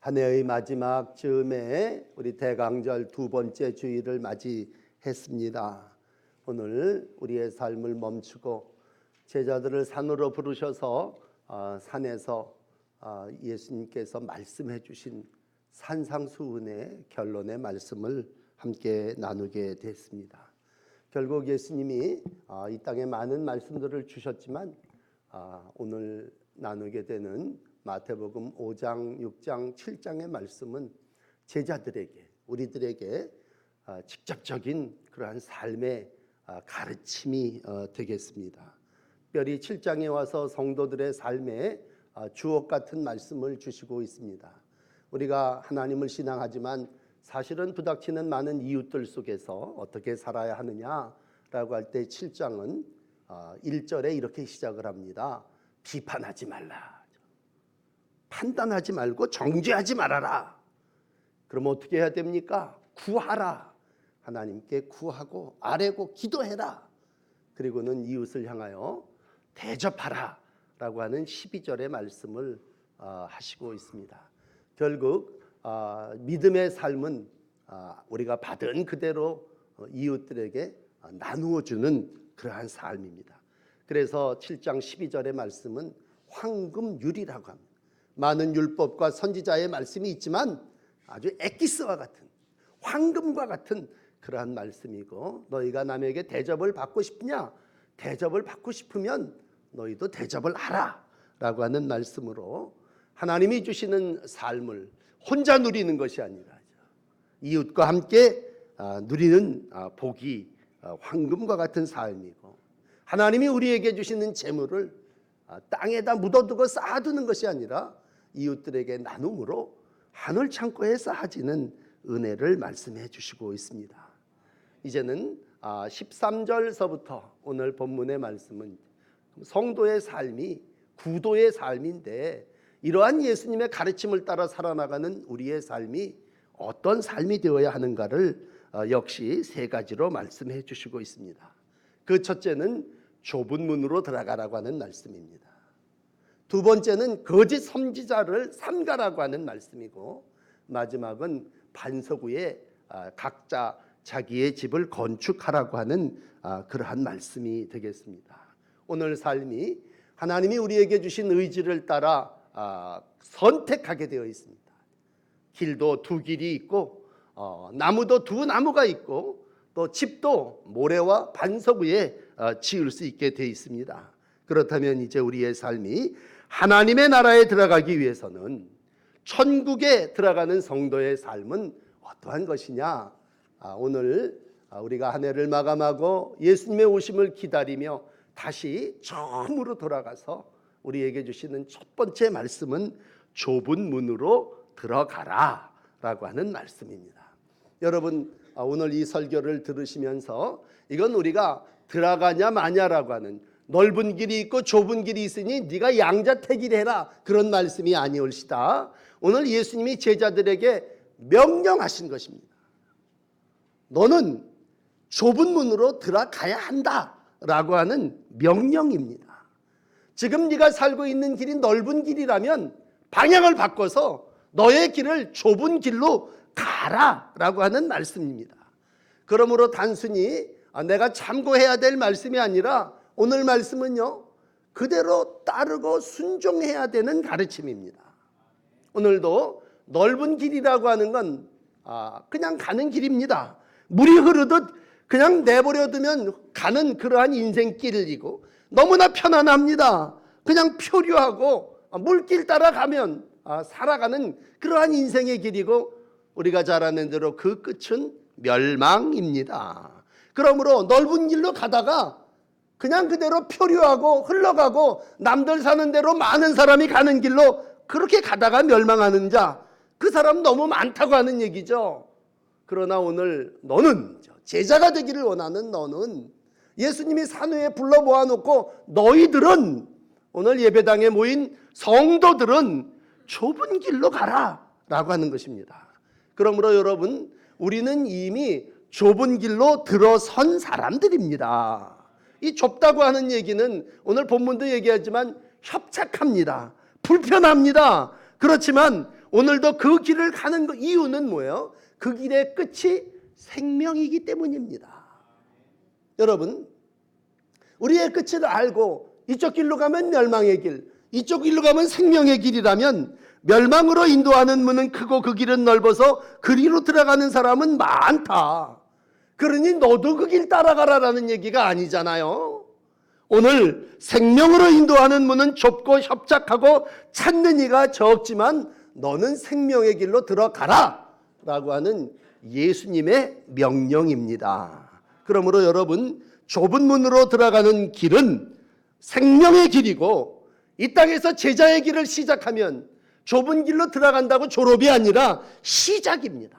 한 해의 마지막 즈음에 우리 대강절 두 번째 주일을 맞이했습니다. 오늘 우리의 삶을 멈추고 제자들을 산으로 부르셔서 어, 산에서 어, 예수님께서 말씀해 주신 산상수훈의 결론의 말씀을 함께 나누게 됐습니다. 결국 예수님이 어, 이 땅에 많은 말씀들을 주셨지만 아, 오늘 나누게 되는 마태복음 5장, 6장, 7장의 말씀은 제자들에게 우리들에게 아, 직접적인 그러한 삶의 아, 가르침이 어, 되겠습니다. 특별히 7장에 와서 성도들의 삶에 아, 주옥 같은 말씀을 주시고 있습니다. 우리가 하나님을 신앙하지만 사실은 부닥치는 많은 이웃들 속에서 어떻게 살아야 하느냐라고 할 때 7장은 1절에 이렇게 시작을 합니다. 비판하지 말라. 판단하지 말고 정죄하지 말아라. 그럼 어떻게 해야 됩니까? 구하라. 하나님께 구하고 아뢰고 기도해라. 그리고는 이웃을 향하여 대접하라. 라고 하는 12절의 말씀을 어, 하시고 있습니다. 결국 어, 믿음의 삶은 어, 우리가 받은 그대로 이웃들에게 나누어 주는 그러한 삶입니다. 그래서 7장 12절의 말씀은 황금율이라고 합니다. 많은 율법과 선지자의 말씀이 있지만 아주 엑기스와 같은 황금과 같은 그러한 말씀이고 너희가 남에게 대접을 받고 싶냐? 대접을 받고 싶으면 너희도 대접을 하라 라고 하는 말씀으로 하나님이 주시는 삶을 혼자 누리는 것이 아니라 이웃과 함께 아, 누리는 아, 복이 아, 황금과 같은 삶이고 하나님이 우리에게 주시는 재물을 땅에다 묻어두고 쌓아두는 것이 아니라 이웃들에게 나눔으로 하늘 창고에 쌓아지는 은혜를 말씀해 주시고 있습니다. 이제는 13절서부터 오늘 본문의 말씀은 성도의 삶이 구도의 삶인데 이러한 예수님의 가르침을 따라 살아나가는 우리의 삶이 어떤 삶이 되어야 하는가를 어, 역시 세 가지로 말씀해 주시고 있습니다. 그 첫째는 좁은 문으로 들어가라고 하는 말씀입니다. 두 번째는 거짓 선지자를 삼가라고 하는 말씀이고 마지막은 반석 위에 아, 각자 자기의 집을 건축하라고 하는 아, 그러한 말씀이 되겠습니다. 오늘 삶이 하나님이 우리에게 주신 의지를 따라 아, 선택하게 되어 있습니다. 길도 두 길이 있고 어, 나무도 두 나무가 있고 또 집도 모래와 반석 위에 어, 지을 수 있게 되어 있습니다. 그렇다면 이제 우리의 삶이 하나님의 나라에 들어가기 위해서는 천국에 들어가는 성도의 삶은 어떠한 것이냐? 아, 오늘 아, 우리가 한 해를 마감하고 예수님의 오심을 기다리며 다시 처음으로 돌아가서 우리에게 주시는 첫 번째 말씀은 좁은 문으로 들어가라 라고 하는 말씀입니다. 여러분 아, 오늘 이 설교를 들으시면서 이건 우리가 들어가냐 마냐라고 하는 넓은 길이 있고 좁은 길이 있으니 네가 양자택일 해라 그런 말씀이 아니올시다. 오늘 예수님이 제자들에게 명령하신 것입니다. 너는 좁은 문으로 들어가야 한다라고 하는 명령입니다. 지금 네가 살고 있는 길이 넓은 길이라면 방향을 바꿔서 너의 길을 좁은 길로 가라라고 하는 말씀입니다. 그러므로 단순히 아, 내가 참고해야 될 말씀이 아니라 오늘 말씀은요 그대로 따르고 순종해야 되는 가르침입니다. 오늘도 넓은 길이라고 하는 건 아, 그냥 가는 길입니다. 물이 흐르듯 그냥 내버려두면 가는 그러한 인생길이고 너무나 편안합니다. 그냥 표류하고 물길 따라가면 아, 살아가는 그러한 인생의 길이고 우리가 잘 아는 대로 그 끝은 멸망입니다. 그러므로 넓은 길로 가다가 그냥 그대로 표류하고 흘러가고 남들 사는 대로 많은 사람이 가는 길로 그렇게 가다가 멸망하는 자, 그 사람 너무 많다고 하는 얘기죠. 그러나 오늘 너는 제자가 되기를 원하는 너는 예수님이 산위에 불러 모아놓고 너희들은 오늘 예배당에 모인 성도들은 좁은 길로 가라 라고 하는 것입니다. 그러므로 여러분, 우리는 이미 좁은 길로 들어선 사람들입니다. 이 좁다고 하는 얘기는 오늘 본문도 얘기하지만 협착합니다. 불편합니다. 그렇지만 오늘도 그 길을 가는 그 이유는 뭐예요? 그 길의 끝이 생명이기 때문입니다. 여러분, 우리의 끝을 알고 이쪽 길로 가면 멸망의 길, 이쪽 길로 가면 생명의 길이라면 멸망으로 인도하는 문은 크고 그 길은 넓어서 그리로 들어가는 사람은 많다. 그러니 너도 그 길 따라가라라는 얘기가 아니잖아요. 오늘 생명으로 인도하는 문은 좁고 협착하고 찾는 이가 적지만 너는 생명의 길로 들어가라 라고 하는 예수님의 명령입니다. 그러므로 여러분 좁은 문으로 들어가는 길은 생명의 길이고 이 땅에서 제자의 길을 시작하면 좁은 길로 들어간다고 졸업이 아니라 시작입니다.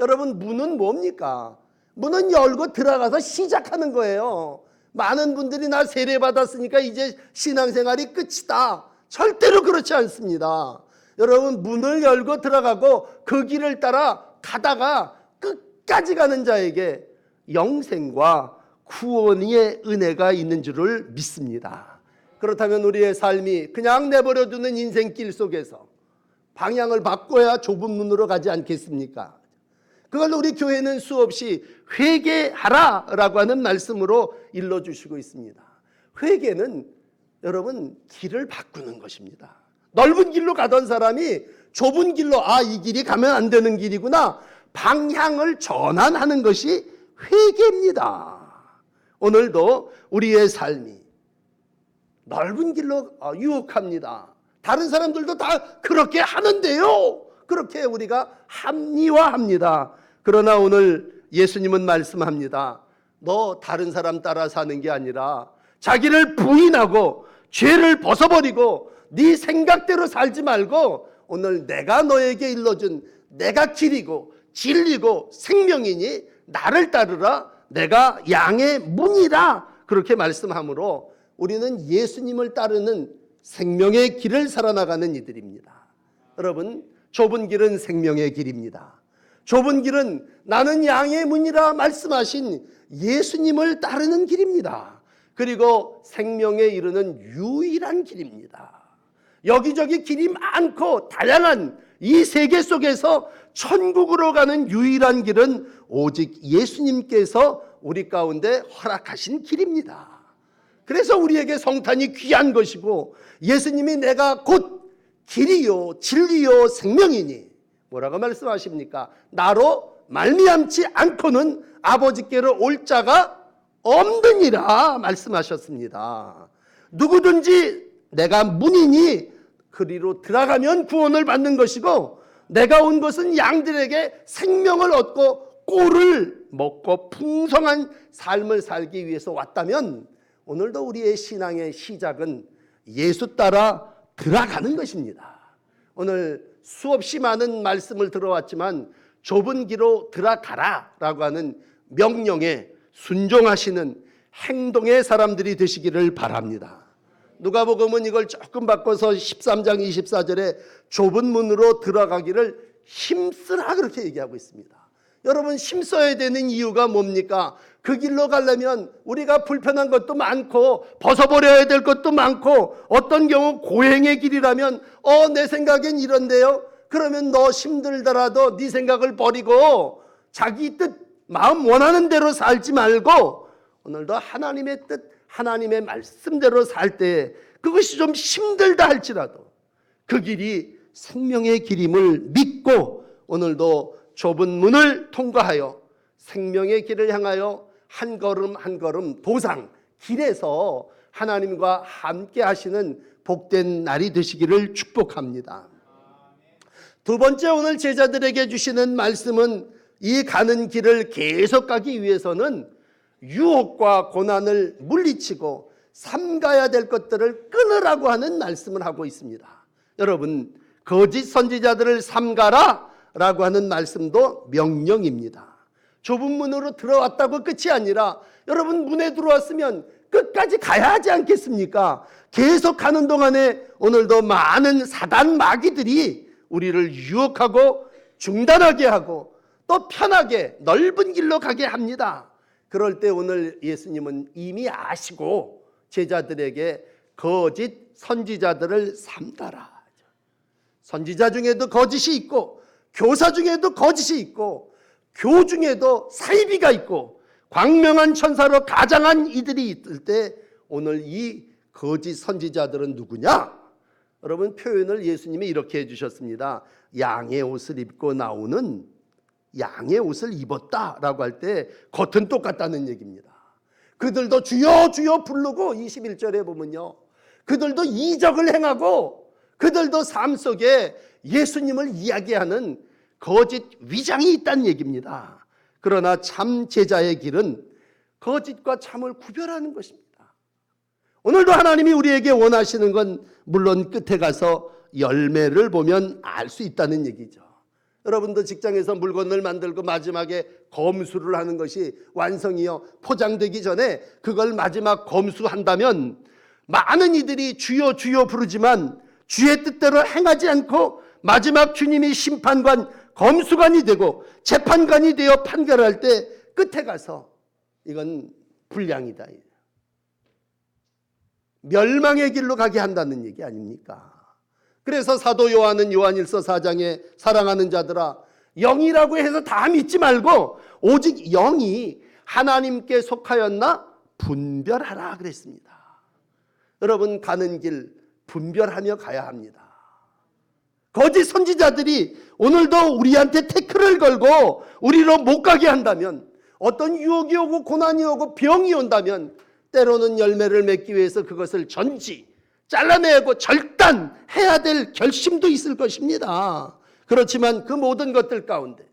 여러분 문은 뭡니까? 문은 열고 들어가서 시작하는 거예요. 많은 분들이 나 세례 받았으니까 이제 신앙생활이 끝이다. 절대로 그렇지 않습니다. 여러분 문을 열고 들어가고 그 길을 따라 가다가 끝까지 가는 자에게 영생과 구원의 은혜가 있는 줄을 믿습니다. 그렇다면 우리의 삶이 그냥 내버려 두는 인생길 속에서 방향을 바꿔야 좁은 문으로 가지 않겠습니까? 그걸 우리 교회는 수없이 회개하라라고 하는 말씀으로 일러 주시고 있습니다. 회개는 여러분 길을 바꾸는 것입니다. 넓은 길로 가던 사람이 좁은 길로 아 이 길이 가면 안 되는 길이구나 방향을 전환하는 것이 회개입니다. 오늘도 우리의 삶이 넓은 길로 어, 유혹합니다. 다른 사람들도 다 그렇게 하는데요. 그렇게 우리가 합리화합니다. 그러나 오늘 예수님은 말씀합니다. 너 다른 사람 따라 사는 게 아니라 자기를 부인하고 죄를 벗어버리고 네 생각대로 살지 말고 오늘 내가 너에게 일러준 내가 길이고 진리고 생명이니 나를 따르라 내가 양의 문이라 그렇게 말씀하므로 우리는 예수님을 따르는 생명의 길을 살아나가는 이들입니다. 여러분 좁은 길은 생명의 길입니다. 좁은 길은 나는 양의 문이라 말씀하신 예수님을 따르는 길입니다. 그리고 생명에 이르는 유일한 길입니다. 여기저기 길이 많고 다양한 이 세계 속에서 천국으로 가는 유일한 길은 오직 예수님께서 우리 가운데 허락하신 길입니다. 그래서 우리에게 성탄이 귀한 것이고 예수님이 내가 곧 길이요 진리요 생명이니 뭐라고 말씀하십니까? 나로 말미암지 않고는 아버지께로 올 자가 없느니라 말씀하셨습니다. 누구든지 내가 문이니 그리로 들어가면 구원을 받는 것이고 내가 온 것은 양들에게 생명을 얻고 꼴을 먹고 풍성한 삶을 살기 위해서 왔다면 오늘도 우리의 신앙의 시작은 예수 따라 들어가는 것입니다. 오늘 수없이 많은 말씀을 들어왔지만 좁은 길로 들어가라 라고 하는 명령에 순종하시는 행동의 사람들이 되시기를 바랍니다. 누가복음은 이걸 조금 바꿔서 13장 24절에 좁은 문으로 들어가기를 힘쓰라 그렇게 얘기하고 있습니다. 여러분 힘써야 되는 이유가 뭡니까? 그 길로 가려면 우리가 불편한 것도 많고 벗어버려야 될 것도 많고 어떤 경우 고행의 길이라면 어 내 생각엔 이런데요. 그러면 너 힘들더라도 네 생각을 버리고 자기 뜻 마음 원하는 대로 살지 말고 오늘도 하나님의 뜻 하나님의 말씀대로 살 때 그것이 좀 힘들다 할지라도 그 길이 생명의 길임을 믿고 오늘도 좁은 문을 통과하여 생명의 길을 향하여 한 걸음 한 걸음 도상 길에서 하나님과 함께 하시는 복된 날이 되시기를 축복합니다. 두 번째 오늘 제자들에게 주시는 말씀은 이 가는 길을 계속 가기 위해서는 유혹과 고난을 물리치고 삼가야 될 것들을 끊으라고 하는 말씀을 하고 있습니다. 여러분, 거짓 선지자들을 삼가라 라고 하는 말씀도 명령입니다. 좁은 문으로 들어왔다고 끝이 아니라 여러분 문에 들어왔으면 끝까지 가야 하지 않겠습니까? 계속 가는 동안에 오늘도 많은 사단 마귀들이 우리를 유혹하고 중단하게 하고 또 편하게 넓은 길로 가게 합니다. 그럴 때 오늘 예수님은 이미 아시고 제자들에게 거짓 선지자들을 삼가라. 선지자 중에도 거짓이 있고 교사 중에도 거짓이 있고 교 중에도 사이비가 있고 광명한 천사로 가장한 이들이 있을 때 오늘 이 거짓 선지자들은 누구냐? 여러분 표현을 예수님이 이렇게 해주셨습니다. 양의 옷을 입고 나오는 양의 옷을 입었다라고 할 때 겉은 똑같다는 얘기입니다. 그들도 주여 주여 부르고 21절에 보면요. 그들도 이적을 행하고 그들도 삶 속에 예수님을 이야기하는 거짓 위장이 있다는 얘기입니다. 그러나 참 제자의 길은 거짓과 참을 구별하는 것입니다. 오늘도 하나님이 우리에게 원하시는 건 물론 끝에 가서 열매를 보면 알 수 있다는 얘기죠. 여러분도 직장에서 물건을 만들고 마지막에 검수를 하는 것이 완성이요 포장되기 전에 그걸 마지막 검수한다면 많은 이들이 주여 주여 부르지만 주의 뜻대로 행하지 않고 마지막 주님이 심판관 검수관이 되고 재판관이 되어 판결할 때 끝에 가서 이건 불량이다. 멸망의 길로 가게 한다는 얘기 아닙니까? 그래서 사도 요한은 요한일서 4장에 사랑하는 자들아 영이라고 해서 다 믿지 말고 오직 영이 하나님께 속하였나 분별하라 그랬습니다. 여러분 가는 길 분별하며 가야 합니다. 거짓 선지자들이 오늘도 우리한테 태클을 걸고 우리로 못 가게 한다면 어떤 유혹이 오고 고난이 오고 병이 온다면 때로는 열매를 맺기 위해서 그것을 전지 잘라내고 절단해야 될 결심도 있을 것입니다. 그렇지만 그 모든 것들 가운데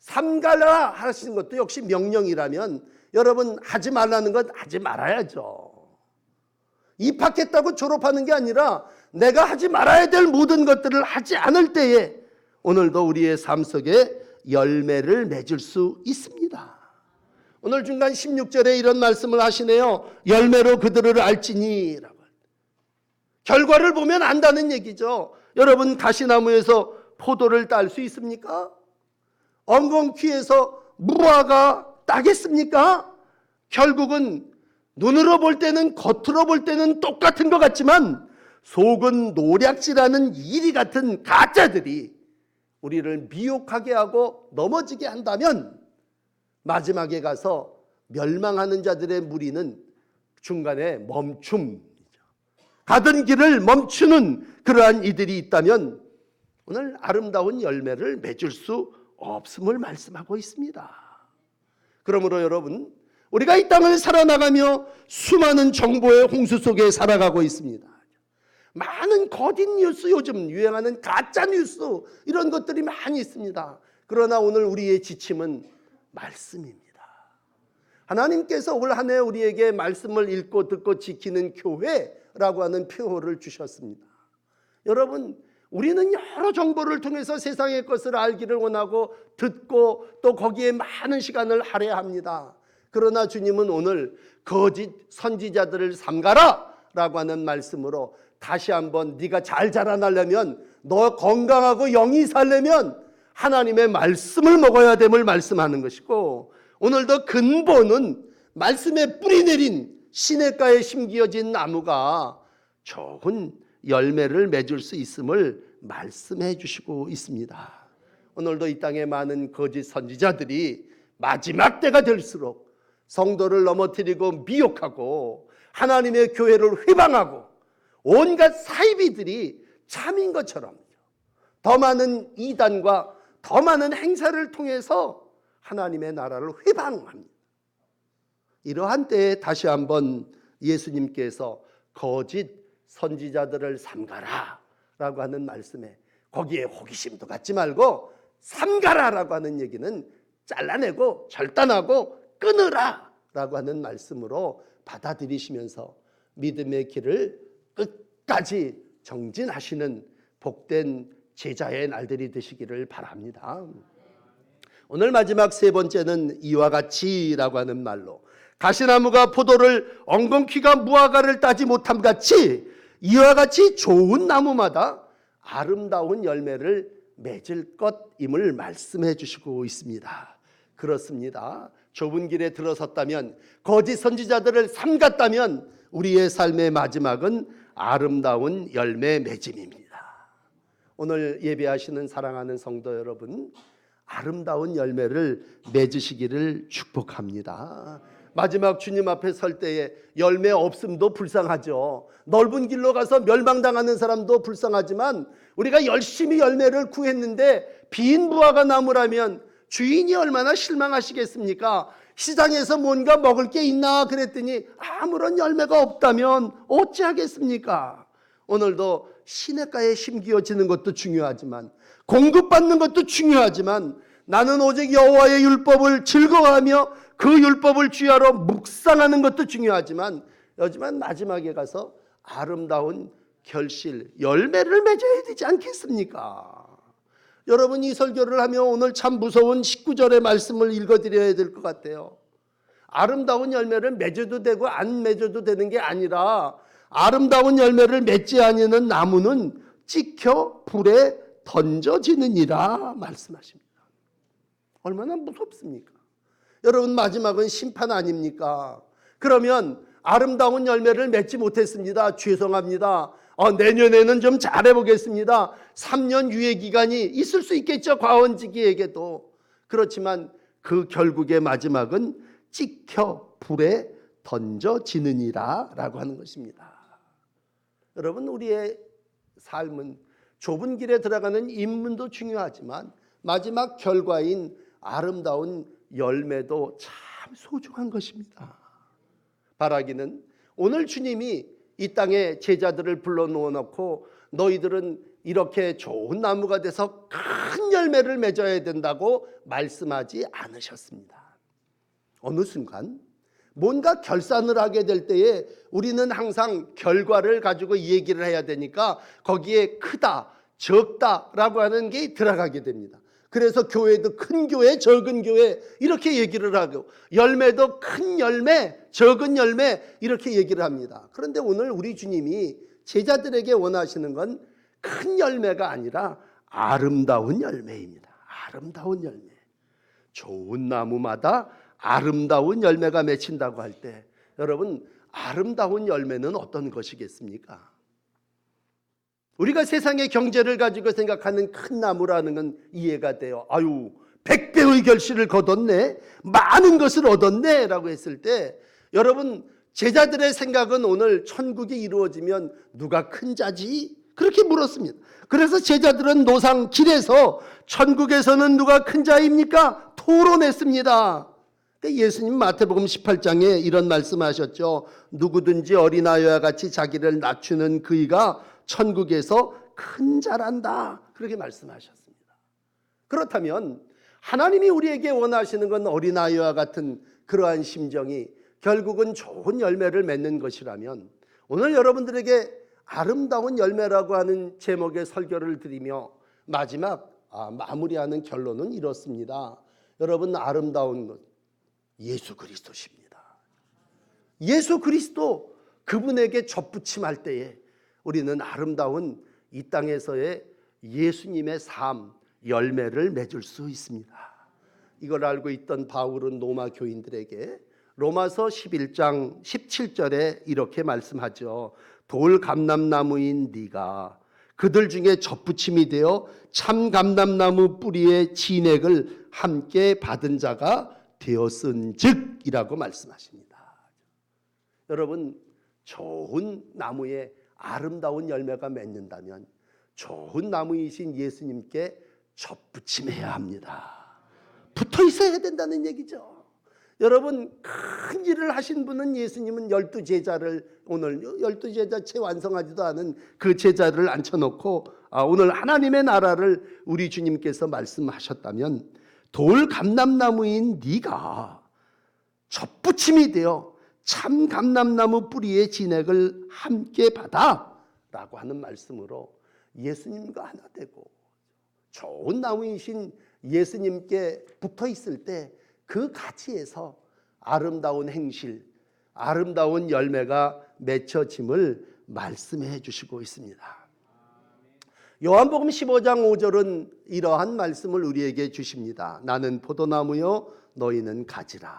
삼가라 하시는 것도 역시 명령이라면 여러분 하지 말라는 것 하지 말아야죠. 입학했다고 졸업하는 게 아니라 내가 하지 말아야 될 모든 것들을 하지 않을 때에 오늘도 우리의 삶 속에 열매를 맺을 수 있습니다. 오늘 중간 16절에 이런 말씀을 하시네요. 열매로 그들을 알지니라고. 결과를 보면 안다는 얘기죠. 여러분 가시나무에서 포도를 딸 수 있습니까? 엉겅퀴에서 무화과 따겠습니까? 결국은 눈으로 볼 때는 겉으로 볼 때는 똑같은 것 같지만 속은 노략질하는 이리 같은 가짜들이 우리를 미혹하게 하고 넘어지게 한다면 마지막에 가서 멸망하는 자들의 무리는 중간에 멈춤 가던 길을 멈추는 그러한 이들이 있다면 오늘 아름다운 열매를 맺을 수 없음을 말씀하고 있습니다. 그러므로 여러분, 우리가 이 땅을 살아나가며 수많은 정보의 홍수 속에 살아가고 있습니다. 많은 거짓 뉴스 요즘 유행하는 가짜 뉴스 이런 것들이 많이 있습니다. 그러나 오늘 우리의 지침은 말씀입니다. 하나님께서 올 한 해 우리에게 말씀을 읽고 듣고 지키는 교회라고 하는 표어를 주셨습니다. 여러분, 우리는 여러 정보를 통해서 세상의 것을 알기를 원하고 듣고 또 거기에 많은 시간을 할애합니다. 그러나 주님은 오늘 거짓 선지자들을 삼가라 라고 하는 말씀으로 다시 한번 네가 잘 자라나려면 너 건강하고 영이 살려면 하나님의 말씀을 먹어야 됨을 말씀하는 것이고 오늘도 근본은 말씀에 뿌리 내린 시냇가에 심기어진 나무가 좋은 열매를 맺을 수 있음을 말씀해 주시고 있습니다. 오늘도 이 땅에 많은 거짓 선지자들이 마지막 때가 될수록 성도를 넘어뜨리고 미혹하고 하나님의 교회를 휘방하고 온갖 사이비들이 참인 것처럼 더 많은 이단과 더 많은 행사를 통해서 하나님의 나라를 회방합니다. 이러한 때에 다시 한번 예수님께서 거짓 선지자들을 삼가라 라고 하는 말씀에 거기에 호기심도 갖지 말고 삼가라 라고 하는 얘기는 잘라내고 절단하고 끊으라 라고 하는 말씀으로 받아들이시면서 믿음의 길을 끝까지 정진하시는 복된 제자의 날들이 되시기를 바랍니다. 오늘 마지막 세 번째는 이와 같이라고 하는 말로 가시나무가 포도를 엉겅퀴가 무화과를 따지 못함 같이 이와 같이 좋은 나무마다 아름다운 열매를 맺을 것임을 말씀해 주시고 있습니다. 그렇습니다. 좁은 길에 들어섰다면 거짓 선지자들을 삼갔다면 우리의 삶의 마지막은 아름다운 열매 맺음입니다. 오늘 예배하시는 사랑하는 성도 여러분, 아름다운 열매를 맺으시기를 축복합니다. 마지막 주님 앞에 설 때에 열매 없음도 불쌍하죠. 넓은 길로 가서 멸망당하는 사람도 불쌍하지만 우리가 열심히 열매를 구했는데 빈 부화가 나무라면 주인이 얼마나 실망하시겠습니까? 시장에서 뭔가 먹을 게 있나 그랬더니 아무런 열매가 없다면 어찌하겠습니까? 오늘도 시냇가에 심기어지는 것도 중요하지만 공급받는 것도 중요하지만 나는 오직 여호와의 율법을 즐거워하며 그 율법을 주야로 묵상하는 것도 중요하지만 하지만 마지막에 가서 아름다운 결실 열매를 맺어야 되지 않겠습니까? 여러분 이 설교를 하며 오늘 참 무서운 19절의 말씀을 읽어드려야 될 것 같아요. 아름다운 열매를 맺어도 되고 안 맺어도 되는 게 아니라 아름다운 열매를 맺지 아니는 나무는 찍혀 불에 던져지느니라 말씀하십니다. 얼마나 무섭습니까? 여러분 마지막은 심판 아닙니까? 그러면 아름다운 열매를 맺지 못했습니다. 죄송합니다. 어, 내년에는 좀 잘해보겠습니다. 3년 유예 기간이 있을 수 있겠죠. 과원지기에게도. 그렇지만 그 결국의 마지막은 찍혀 불에 던져지느니라 라고 하는 것입니다. 여러분 우리의 삶은 좁은 길에 들어가는 인문도 중요하지만 마지막 결과인 아름다운 열매도 참 소중한 것입니다. 바라기는 오늘 주님이 이 땅에 제자들을 불러 놓고 너희들은 이렇게 좋은 나무가 돼서 큰 열매를 맺어야 된다고 말씀하지 않으셨습니다. 어느 순간 뭔가 결산을 하게 될 때에 우리는 항상 결과를 가지고 얘기를 해야 되니까 거기에 크다, 적다라고 하는 게 들어가게 됩니다. 그래서 교회도 큰 교회, 적은 교회 이렇게 얘기를 하고 열매도 큰 열매, 적은 열매 이렇게 얘기를 합니다. 그런데 오늘 우리 주님이 제자들에게 원하시는 건 큰 열매가 아니라 아름다운 열매입니다. 아름다운 열매. 좋은 나무마다 아름다운 열매가 맺힌다고 할 때 여러분 아름다운 열매는 어떤 것이겠습니까? 우리가 세상의 경제를 가지고 생각하는 큰 나무라는 건 이해가 돼요. 아유, 백배의 결실을 거뒀네. 많은 것을 얻었네. 라고 했을 때 여러분 제자들의 생각은 오늘 천국이 이루어지면 누가 큰 자지? 그렇게 물었습니다. 그래서 제자들은 노상 길에서 천국에서는 누가 큰 자입니까? 토론했습니다. 예수님 마태복음 18장에 이런 말씀하셨죠. 누구든지 어린아이와 같이 자기를 낮추는 그이가 천국에서 큰 자란다. 그렇게 말씀하셨습니다. 그렇다면 하나님이 우리에게 원하시는 건 어린아이와 같은 그러한 심정이 결국은 좋은 열매를 맺는 것이라면 오늘 여러분들에게 아름다운 열매라고 하는 제목의 설교를 드리며 마지막 아, 마무리하는 결론은 이렇습니다. 여러분 아름다운 것 예수 그리스도십니다. 예수 그리스도 그분에게 접붙임할 때에 우리는 아름다운 이 땅에서의 예수님의 삶 열매를 맺을 수 있습니다. 이걸 알고 있던 바울은 로마 교인들에게 로마서 11장 17절에 이렇게 말씀하죠. 돌 감람나무인 네가 그들 중에 접붙임이 되어 참 감람나무 뿌리의 진액을 함께 받은 자가 되었은즉이라고 말씀하십니다. 여러분 좋은 나무에 아름다운 열매가 맺는다면 좋은 나무이신 예수님께 접붙임해야 합니다. 붙어 있어야 된다는 얘기죠. 여러분 큰 일을 하신 분은 예수님은 열두 제자를 오늘 열두 제자 채 완성하지도 않은 그 제자를 앉혀놓고 아, 오늘 하나님의 나라를 우리 주님께서 말씀하셨다면 돌 감람나무인 네가 접붙임이 되어 참 감람나무 뿌리의 진액을 함께 받아 라고 하는 말씀으로 예수님과 하나 되고 좋은 나무이신 예수님께 붙어 있을 때 그 가치에서 아름다운 행실, 아름다운 열매가 맺혀짐을 말씀해 주시고 있습니다. 요한복음 15장 5절은 이러한 말씀을 우리에게 주십니다. 나는 포도나무요 너희는 가지라.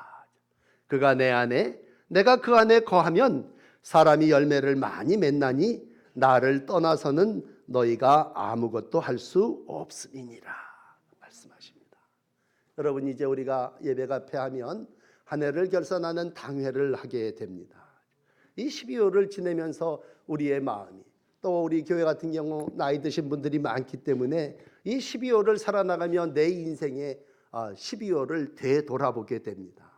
그가 내 안에 내가 그 안에 거하면 사람이 열매를 많이 맺나니 나를 떠나서는 너희가 아무것도 할 수 없음이니라 말씀하십니다. 여러분 이제 우리가 예배가 패하면 한 해를 결산하는 당회를 하게 됩니다. 이 12월을 지내면서 우리의 마음이 또 우리 교회 같은 경우 나이 드신 분들이 많기 때문에 이 12월을 살아나가며 내 인생의 12월을 되돌아보게 됩니다.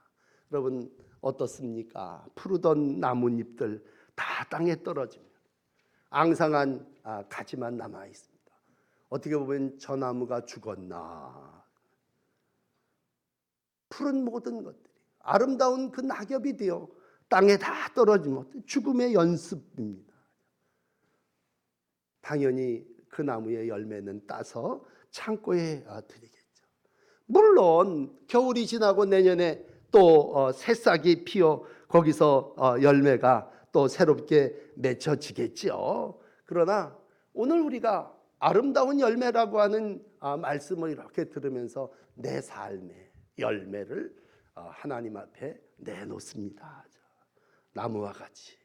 여러분 어떻습니까? 푸르던 나뭇잎들 다 땅에 떨어집니다. 앙상한 아, 가지만 남아 있습니다. 어떻게 보면 저 나무가 죽었나? 푸른 모든 것들이 아름다운 그 낙엽이 되어 땅에 다 떨어지면 죽음의 연습입니다. 당연히 그 나무의 열매는 따서 창고에 아, 드리겠죠. 물론 겨울이 지나고 내년에 또 어, 새싹이 피어 거기서 어, 열매가 또 새롭게 맺혀지겠지요. 그러나 오늘 우리가 아름다운 열매라고 하는 아, 말씀을 이렇게 들으면서 내 삶의 열매를 어, 하나님 앞에 내놓습니다. 나무와 같이.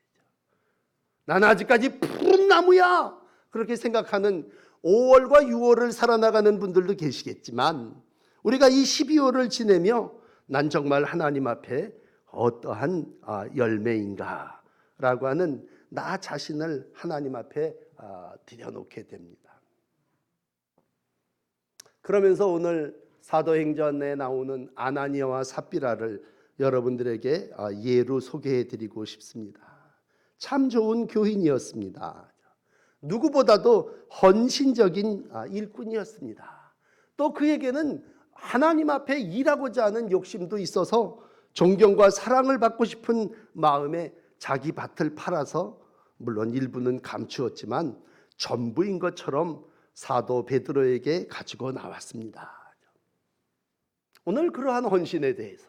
나는 아직까지 푸른 나무야. 그렇게 생각하는 5월과 6월을 살아나가는 분들도 계시겠지만 우리가 이 12월을 지내며 난 정말 하나님 앞에 어떠한 아, 열매인가라고 하는 나 자신을 하나님 앞에 아, 들여놓게 됩니다. 그러면서 오늘 사도행전에 나오는 아나니아와 삽비라를 여러분들에게 아, 예로 소개해 드리고 싶습니다. 참 좋은 교인이었습니다. 누구보다도 헌신적인 아, 일꾼이었습니다. 또 그에게는 하나님 앞에 일하고자 하는 욕심도 있어서 존경과 사랑을 받고 싶은 마음에 자기 밭을 팔아서 물론 일부는 감추었지만 전부인 것처럼 사도 베드로에게 가지고 나왔습니다. 오늘 그러한 헌신에 대해서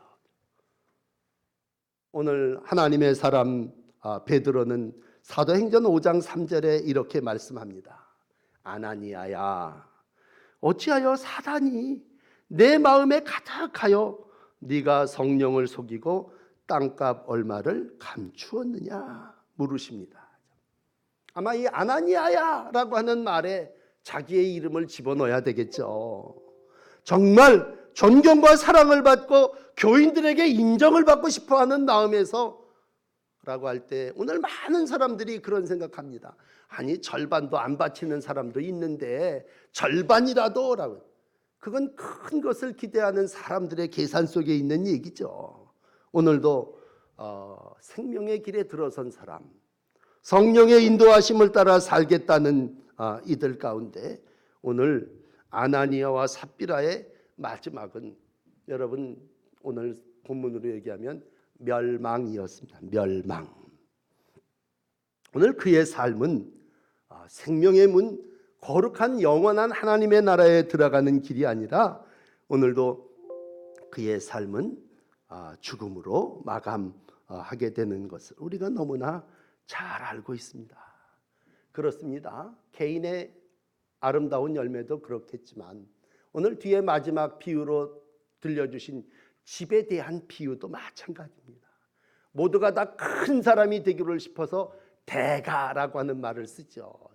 오늘 하나님의 사람 아, 베드로는 사도행전 5장 3절에 이렇게 말씀합니다. 아나니아야 어찌하여 사단이 내 마음에 가득하여 네가 성령을 속이고 땅값 얼마를 감추었느냐 물으십니다. 아마 이 아나니아야라고 하는 말에 자기의 이름을 집어넣어야 되겠죠. 정말 존경과 사랑을 받고 교인들에게 인정을 받고 싶어 하는 마음에서 라고 할 때 오늘 많은 사람들이 그런 생각합니다. 아니 절반도 안 바치는 사람도 있는데 절반이라도 라고 그건 큰 것을 기대하는 사람들의 계산 속에 있는 얘기죠. 오늘도 어, 생명의 길에 들어선 사람, 성령의 인도하심을 따라 살겠다는 어, 이들 가운데 오늘 아나니아와 삽비라의 마지막은 여러분 오늘 본문으로 얘기하면 멸망이었습니다. 멸망. 오늘 그의 삶은 아, 생명의 문, 거룩한 영원한 하나님의 나라에 들어가는 길이 아니라 오늘도 그의 삶은 아, 죽음으로 마감하게 되는 것을 우리가 너무나 잘 알고 있습니다. 그렇습니다. 개인의 아름다운 열매도 그렇겠지만 오늘 뒤에 마지막 비유로 들려주신 집에 대한 비유도 마찬가지입니다. 모두가 다 큰 사람이 되기를 싶어서 대가라고 하는 말을 쓰죠.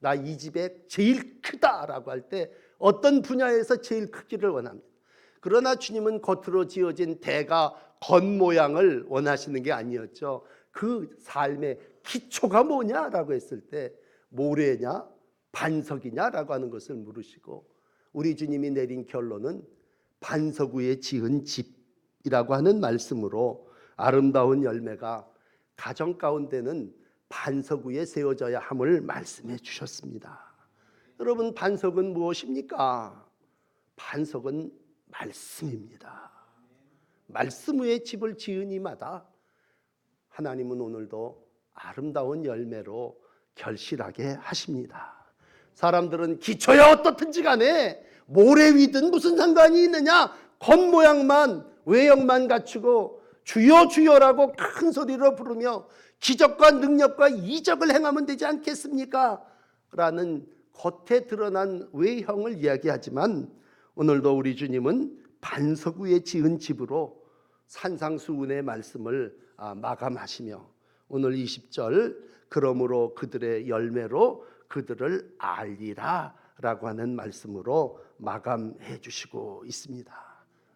나 이 집에 제일 크다라고 할 때 어떤 분야에서 제일 크기를 원합니다. 그러나 주님은 겉으로 지어진 대가 겉모양을 원하시는 게 아니었죠. 그 삶의 기초가 뭐냐라고 했을 때 모래냐 반석이냐라고 하는 것을 물으시고 우리 주님이 내린 결론은 반석 위에 지은 집이라고 하는 말씀으로 아름다운 열매가 가정 가운데는 반석 위에 세워져야 함을 말씀해 주셨습니다. 여러분 반석은 무엇입니까? 반석은 말씀입니다. 말씀 위에 집을 지은 이마다 하나님은 오늘도 아름다운 열매로 결실하게 하십니다. 사람들은 기초야 어떻든지 간에 모래 위든 무슨 상관이 있느냐? 겉모양만 외형만 갖추고 주여 주여라고 큰 소리로 부르며 기적과 능력과 이적을 행하면 되지 않겠습니까? 라는 겉에 드러난 외형을 이야기하지만 오늘도 우리 주님은 반석 위에 지은 집으로 산상수훈의 말씀을 아, 마감하시며 오늘 20절 그러므로 그들의 열매로 그들을 알리라 라고 하는 말씀으로 마감해 주시고 있습니다.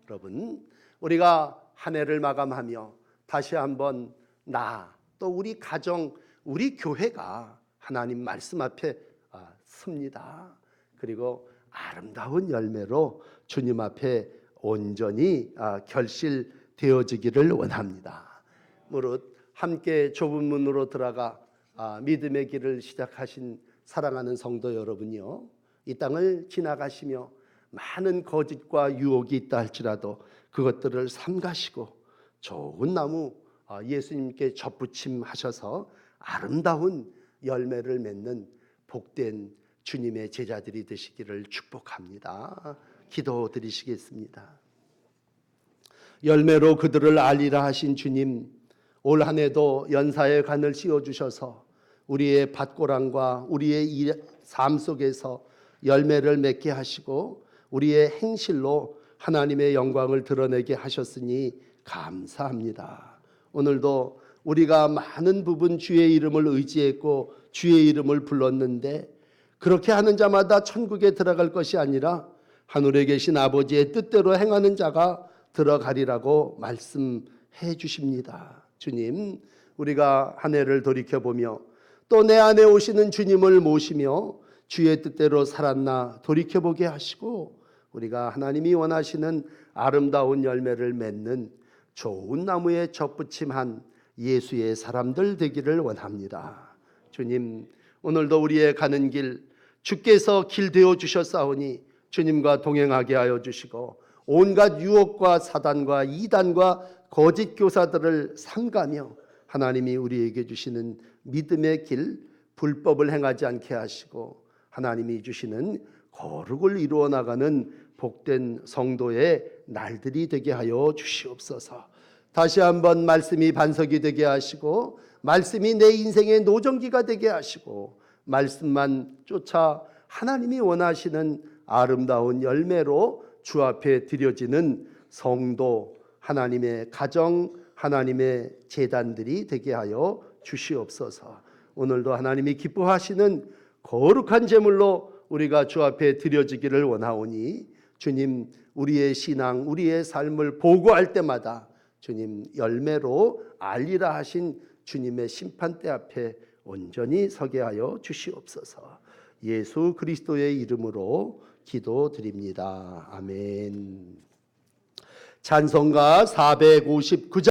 여러분, 우리가 한 해를 마감하며 다시 한번 나 또 우리 가정, 우리 교회가 하나님 말씀 앞에 아, 섭니다. 그리고 아름다운 열매로 주님 앞에 온전히 아, 결실되어지기를 원합니다. 무릇 함께 좁은 문으로 들어가 아, 믿음의 길을 시작하신 사랑하는 성도 여러분요. 이 땅을 지나가시며 많은 거짓과 유혹이 있다 할지라도 그것들을 삼가시고 좋은 나무 아, 예수님께 접붙임 하셔서 아름다운 열매를 맺는 복된 주님의 제자들이 되시기를 축복합니다. 기도 드리시겠습니다. 열매로 그들을 알리라 하신 주님, 올 한 해도 연사의 관을 씌워 주셔서 우리의 밭고랑과 우리의 일- 삶 속에서 열매를 맺게 하시고 우리의 행실로 하나님의 영광을 드러내게 하셨으니 감사합니다. 오늘도 우리가 많은 부분 주의 이름을 의지했고 주의 이름을 불렀는데 그렇게 하는 자마다 천국에 들어갈 것이 아니라 하늘에 계신 아버지의 뜻대로 행하는 자가 들어가리라고 말씀해 주십니다. 주님, 우리가 한 해를 돌이켜 보며 또 내 안에 오시는 주님을 모시며 주의 뜻대로 살았나 돌이켜 보게 하시고 우리가 하나님이 원하시는 아름다운 열매를 맺는 좋은 나무에 접붙임한 예수의 사람들 되기를 원합니다. 주님, 오늘도 우리의 가는 길 주께서 길 되어 주셨사오니 주님과 동행하게 하여 주시고 온갖 유혹과 사단과 이단과 거짓 교사들을 삼가며 하나님이 우리에게 주시는 믿음의 길 불법을 행하지 않게 하시고 하나님이 주시는 거룩을 이루어 나가는 복된 성도의 날들이 되게 하여 주시옵소서. 다시 한번 말씀이 반석이 되게 하시고 말씀이 내 인생의 노정기가 되게 하시고 말씀만 쫓아 하나님이 원하시는 아름다운 열매로 주 앞에 드려지는 성도 하나님의 가정 하나님의 재단들이 되게 하여 주시옵소서. 오늘도 하나님이 기뻐하시는 거룩한 제물로 우리가 주 앞에 드려지기를 원하오니 주님 우리의 신앙 우리의 삶을 보고할 때마다 주님 열매로 알리라 하신 주님의 심판대 앞에 온전히 서게 하여 주시옵소서. 예수 그리스도의 이름으로 기도드립니다. 아멘. 찬송가 459장